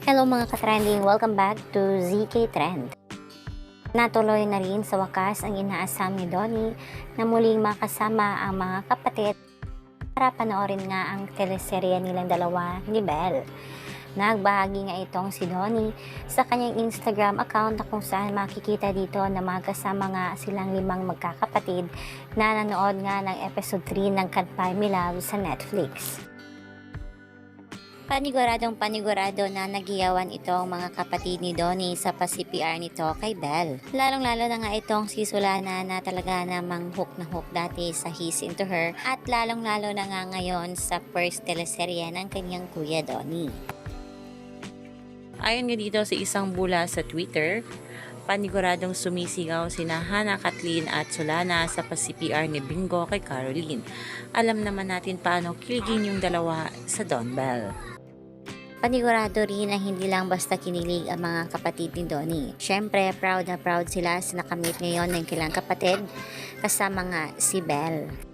Hello mga ka-trending, welcome back to ZK Trend. Natuloy na rin sa wakas ang inaasam ni Donnie na muling makasama ang mga kapatid para panoorin nga ang teleserye nilang dalawa ni Belle. Nagbahagi nga itong si Donnie sa kanyang Instagram account na kung saan makikita dito na magkasama nga silang limang magkakapatid na nanood nga ng episode 3 ng Kanpay Me Love sa Netflix. Paniguradong panigurado na nagiyawan itong mga kapatid ni Donnie sa pa-CPR nito kay Belle. Lalong-lalo na nga itong si Sulana na talaga namang hook na hook dati sa He's Into Her at lalong-lalo na nga ngayon sa first teleserye ng kanyang kuya Donnie. Ayon nga dito sa isang bula sa Twitter, paniguradong sumisigaw sina Hana Kathleen at Solana sa pa-CPR ni Bingo kay Caroline. Alam naman natin paano kiligin yung dalawa sa Don Bell. Panigurado rin na hindi lang basta kinilig ang mga kapatid ni Donnie. Siyempre, proud na proud sila sa nakamit ngayon ng kilang kapatid kasama nga si Belle.